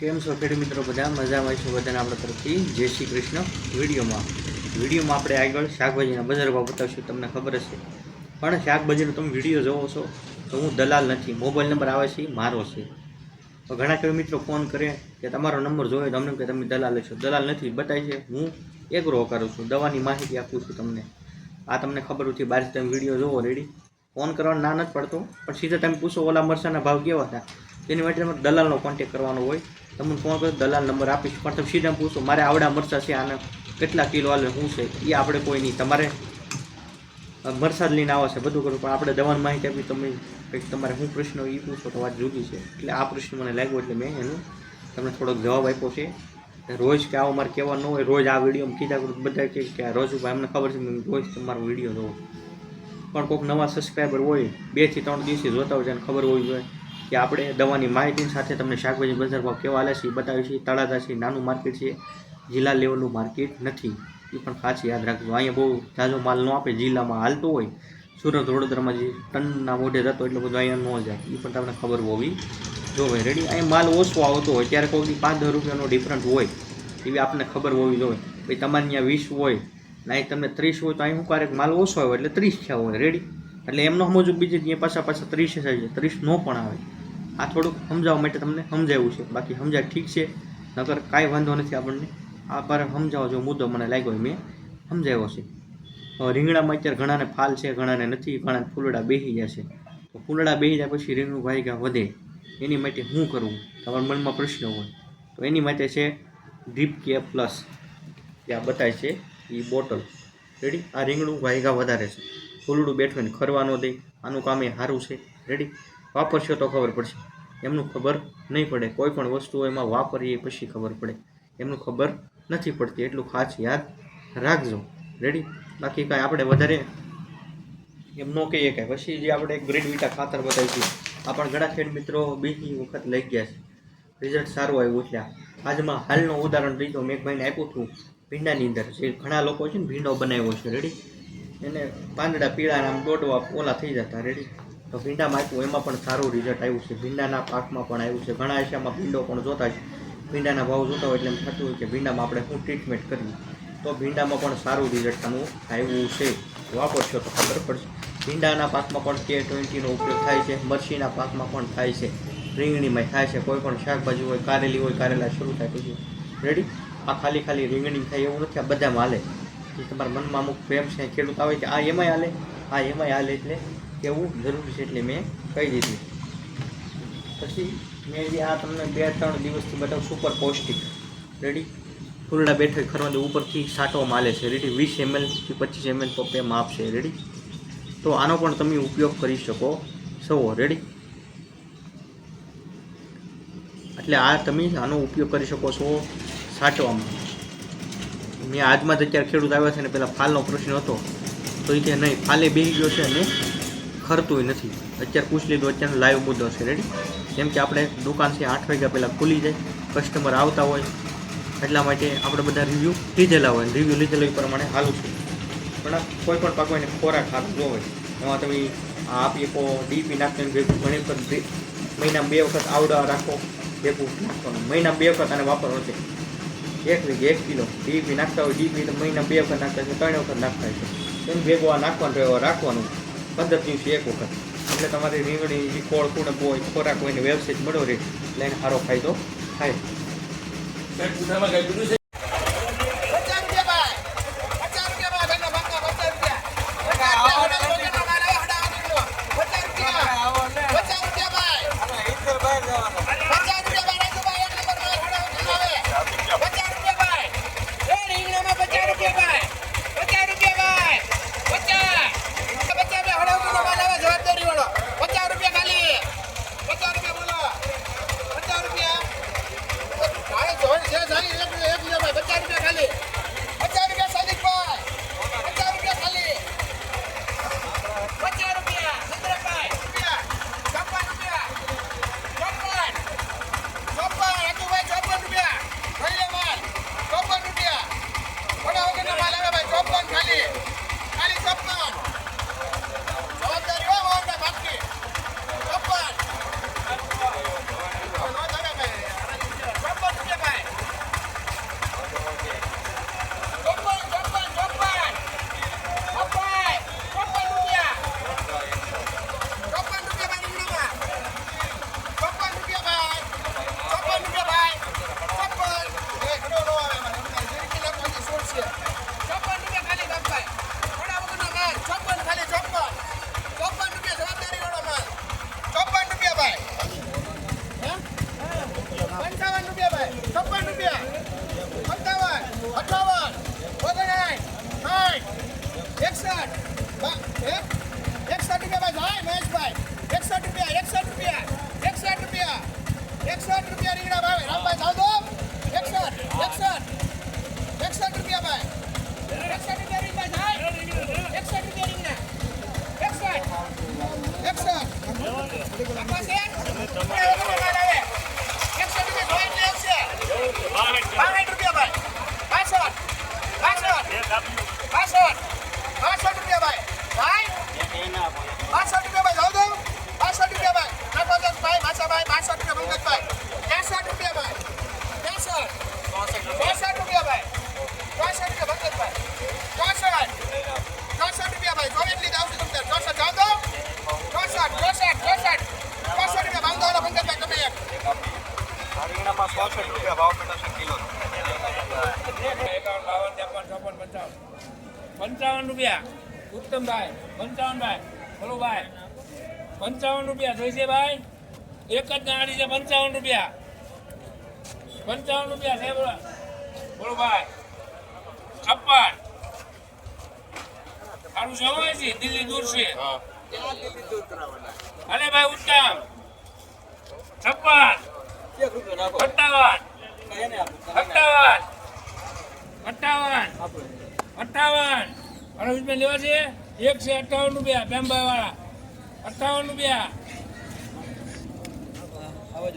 કેમ છો ખેડૂત મિત્રો? બધા મજામાં છો બધાને આપણા તરફથી? જય શ્રી કૃષ્ણ. વિડીયોમાં. વિડીયોમાં આપણે આગળ શાકભાજીના બજાર ભાવ બતાવશું, તમને ખબર હશે. પણ શાકભાજીનો તમે વીડિયો જોવો છો તો હું દલાલ નથી, મોબાઈલ નંબર આવે છે, મારો છે. તો ઘણા ખેડૂત મિત્રો ફોન કરે કે તમારો નંબર જોયો તો અમને કે તમે દલાલ છો. દલાલ નથી બતાવી છે. હું એગ્રો કરું છું, દવાની માહિતી આપું છું તમને. આ તમને ખબર હતી બહારથી તમે વીડિયો જોવો રેડી ફોન કરવાનો ના નથી પડતો, પણ સીધા તમે પૂછો, ઓલા મરચાના ભાવ કેવા હતા? તેની માટે તમારે દલાલનો કોન્ટેક કરવાનો હોય. તમને ફોન કરો, દલાલ નંબર આપીશ. પણ તમે સીધા પૂછો, મારે આવડા મરચા છે, આને કેટલા કિલો હાલે શું છે? એ આપણે કોઈ નહીં. તમારે વરસાદ લઈને આવે છે, બધું કરું, પણ આપણે દવાની માહિતી આપી તમે કંઈક તમારે શું પ્રશ્ન એ પૂછો તો વાત જુદી છે. એટલે આ પ્રશ્ન મને લાગ્યો એટલે મેં એનું તમને થોડોક જવાબ આપ્યો છે. રોજ કે આવો મારે કહેવા ન હોય, રોજ આ વિડીયોમાં કીધા કરું બધા કે આ રોજુભાઈ, અમને ખબર છે રોજ તમારો વીડિયો જોવો. પણ કોઈક નવા સબસ્ક્રાઈબર હોય બેથી ત્રણ દિવસે જોતા હોય અને ખબર હોવી જોઈએ કે આપણે દવાની માહિતી સાથે તમને શાકભાજી બજાર ભાવ કેવા હાલે છે બતાવીએ છીએ તળાજા છે નાનું માર્કેટ છે. જિલ્લા લેવલનું માર્કેટ નથી. એ પણ ખાસ યાદ રાખજો. અહીંયા બહુ ઝાઝો માલ ન આપે, જિલ્લામાં હાલતો હોય. સુરત, વડોદરામાં જે ટનના મોઢે જતો એટલો બધો અહીંયા ન જાય. એ પણ તમને ખબર હોવી જોવે. રેડી? અહીંયા માલ ઓછો આવતો હોય, ત્યારે કોઈ પાંચ દસ રૂપિયાનો ડિફરન્ટ હોય. એવી આપણને ખબર હોવી જોઈએ ભાઈ, તમારે ત્યાં વીસ હોય ને અહીં તમને ત્રીસ હોય, તો અહીં શું ક્યારેક માલ ઓછો હોય એટલે ત્રીસ થયા હોય. રેડી? એટલે એમનો સમજવું બીજે ત્યાં પાછા પાછા ત્રીસ થાય છે ત્રીસ નો પણ આવે. આ થોડુંક સમજાવવા માટે તમને સમજાવ્યું છે. બાકી સમજાય ઠીક છે. નકર કાંઈ વાંધો નથી આપણને. આ પર સમજાવો જો મુદ્દો મને લાગ્યો મેં સમજાવ્યો છે રીંગણામાં અત્યારે ઘણાને ફાલ છે, ઘણાને નથી, ઘણાને ફૂલડા બેસી જશે તો ફૂલડા બેસી જાય પછી રીંગણું વાયગા વધે. એની માટે શું કરવું તમારા મનમાં પ્રશ્ન હોય. તો એની માટે છે ડ્રીપ કે પ્લસ? આ બતાય છે એ બોટલ. રેડી આ રીંગણું વાયગા વધારે છે. ફૂલડું બેઠું ખરવા ન દે. આનું કામ એ સારું છે. રેડી વાપરશો તો ખબર પડશે. એમનું ખબર નહીં પડે. કોઈ પણ વસ્તુ એમાં વાપરીએ પછી ખબર પડે. એમનું ખબર નથી પડતી એટલું ખાસ યાદ રાખજો. રેડી બાકી કાંઈ આપણે વધારે એમ ન કહીએ કે પછી જે આપણે ગ્રેડ વિટા ખાતર બતાવીશું આ પણ ઘણા ખેડ મિત્રો બીજી વખત લઈ ગયા છે. રિઝલ્ટ સારું આવ્યું એટલે આજમાં હાલનું ઉદાહરણ લીધો મેં એક ભાઈને આપ્યું હતું ભીંડાની અંદર. જે ઘણા લોકો છે ને ભીંડો બનાવ્યો છે. રેડી એને પાંદડા પીળા આમ દોડવા ઓલા થઈ જતા. રેડી તો ભીંડામાં આપ્યું, એમાં પણ સારું રિઝલ્ટ આવ્યું છે. ભીંડાના પાકમાં પણ આવ્યું છે. ઘણા એશિયામાં ભીંડો પણ જોતા છે. ભીંડાના ભાવ જોતા હોય એટલે એમ થતું હોય કે ભીંડામાં આપણે શું ટ્રીટમેન્ટ કરવી તો ભીંડામાં પણ સારું રિઝલ્ટ આનું આવ્યું છે. વાપરશો તો ખબર પડશે. ભીંડાના પાકમાં પણ કે ટ્વેન્ટીનો ઉપયોગ થાય છે. મરસીના પાકમાં પણ થાય છે. રીંગણીમાં થાય છે. કોઈ પણ શાકભાજી હોય, કારેલી હોય, કારેલા શરૂ થાય પછી. રેડી આ ખાલી ખાલી રીંગણી થાય એવું નથી. આ બધામાં હાલે. જે તમારા મનમાં અમુક પ્રેમ છે, ખેડૂત આવે કે આ એમાંય હાલે. આ એમાંય હાલે એટલે એવું જરૂરી છે એટલે મેં કહી દીધું. પછી મેં જે આ તમને બે ત્રણ દિવસથી બતાવું સુપર પૌષ્ટિક. રેડી ફૂલડા બેઠો ખરવા દે, ઉપરથી સાટો માલે છે. રેડી વીસ એમએલ કે પચીસ એમએલ તો માપ આપશે રેડી તો આનો પણ તમે ઉપયોગ કરી શકો. છો રેડી એટલે આ તમે આનો ઉપયોગ કરી શકો છો સાચવામાં મેં આજમાં જ અત્યારે ખેડૂત આવ્યા છે ને પહેલાં ફાલનો પ્રશ્ન હતો. તો એ કે નહીં, ફાલે બેસી ગયો છે અને ખરતુંય નથી. અત્યારે પૂછ લીધું અત્યારે લાઈવ મુદ્દો છે. રેડી જેમ કે આપણે દુકાન છે આઠ વાગ્યા પહેલાં ખુલી જાય કસ્ટમર આવતા હોય, એટલા માટે આપણે બધા રિવ્યૂ લીધેલા હોય. રિવ્યૂ લીધેલા એ પ્રમાણે હાલું છે. પણ કોઈ પણ પાક હોય ખોરાક સારું જો હોય. એમાં તમે આપી શકો, ડીપી નાખીને ભેગું ઘણી વખત મહિના બે વખત આવડા રાખો, ભેગું નાખવાનું. મહિનામાં બે વખત આને વાપરવાનું છે. એક વીઘે એક કિલો. ડીપી નાખતા હોય, ડીપી મહિના બે વખત નાખતા છે ત્રણ વખત નાખતા છે એમ ભેગો આ નાખવાનું રાખવાનું. પંદર દિવસે એક વખત. એટલે તમારી રીંગણી કોળ કુણપ હોય ખોરાક હોય ને વ્યવસ્થિત મળ્યો રહે એટલે એને સારો ફાયદો થાય. એકસઠ રૂપિયા ભાઈ મહેશભાઈ એકસઠ રૂપિયા એકસઠ રૂપિયા એકસઠ રૂપિયા એકસઠ રૂપિયા રીંગણા ભાવે. રામભાઈ થાવ દો. એકસઠ એકસઠ એકસઠ રૂપિયા ભાઈ. એકસઠ રૂપિયા રીંગણા જાય એકસઠ રૂપિયા રીંગણા. એકસઠ એકસઠ ઉત્તમભાઈ પંચાવનભાઈ બોલો ભાઈ પંચાવન રૂપિયા જોઈશે ભાઈ. એક જ ગાડી છે પંચાવન રૂપિયા. પંચાવન રૂપિયા છે બોલો. બોલો ભાઈ છપ્પન સારું હોય છે? દિલ્હી દૂર છે. અરે ભાઈ ઉત્તમ. છપ્પન અઠ્ઠાવન અઠ્ઠાવન અઠ્ઠાવન અઠ્ઠાવન અરવિંદભાઈ લેવા છે. એક છે અઠ્ઠાવન રૂપિયા પેમભાઈ વાળા અઠ્ઠાવન રૂપિયા.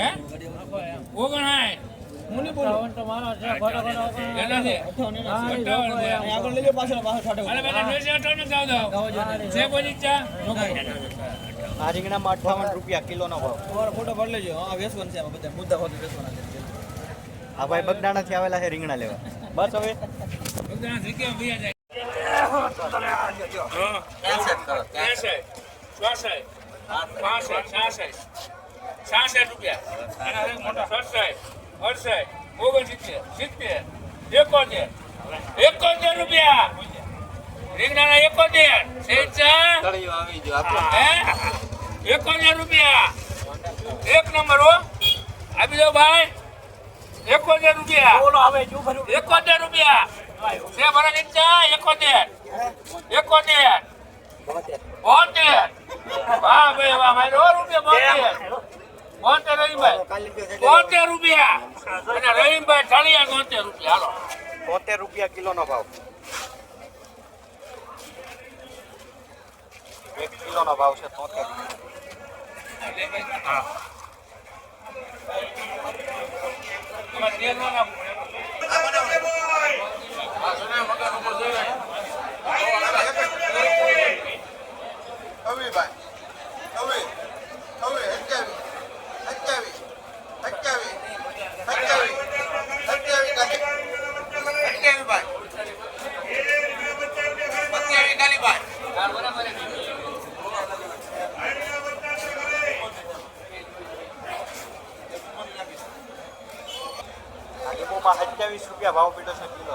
હે? ઓગણસાઠ હું નહીં બોલું? કેટલા છે અઠ્ઠાવન રૂપિયા. અરે બેટા નવસો અઠ્ઠાવન જાવ દો. છે કોઈ ઈચ્છા આ રીંગણામાં અઠાવન રૂપિયા કિલોનો ભાવ. ફોટો પાડી લેજો. હા વેસવાન છે બધા. મુદ્દા હોતી વેસવાના છે. આ ભાઈ બગદાણાથી આવેલા છે રીંગણા લેવા. બસ હવે. ભૈયા જાય. છાસઠ, રૂપિયા. મોટા સડસઠ, અડસઠ, ઓગણસિત્તેર, સિત્તેર, એકોતેર, એકોતેર રૂપિયા. રીંગણાના એકોતેર. એકોતેર રૂપિયા. એક નંબર હો. આપી દો ભાઈ. એકોતેર રૂપિયા. એકોતેર રૂપિયા. એકોતેર. એકોતેર. બોતેર. વાહ ભાઈ વાહ ભાઈ સો રૂપિયા બોતેર બોતેર રહીમભાઈ. બોતેર રૂપિયા. અને રહીમભાઈ બોતેર રૂપિયા. હાલો. તોતેર રૂપિયા કિલોનો ભાવ. એક કિલોનો ભાવ છે તોતેર ન નાખવું. હવે ભાઈ હવે હવે અઠ્યાવીસ અઠ્યાવીસ અઠ્યાવીસ અઠ્યાવીસ અઠ્યાવીસ કાઢી અઠ્યાવીસ ભાઈ અઠ્યાવીસ કાઢી ભાઈ આ લીંબુમાં સત્યાવીસ રૂપિયા ભાવ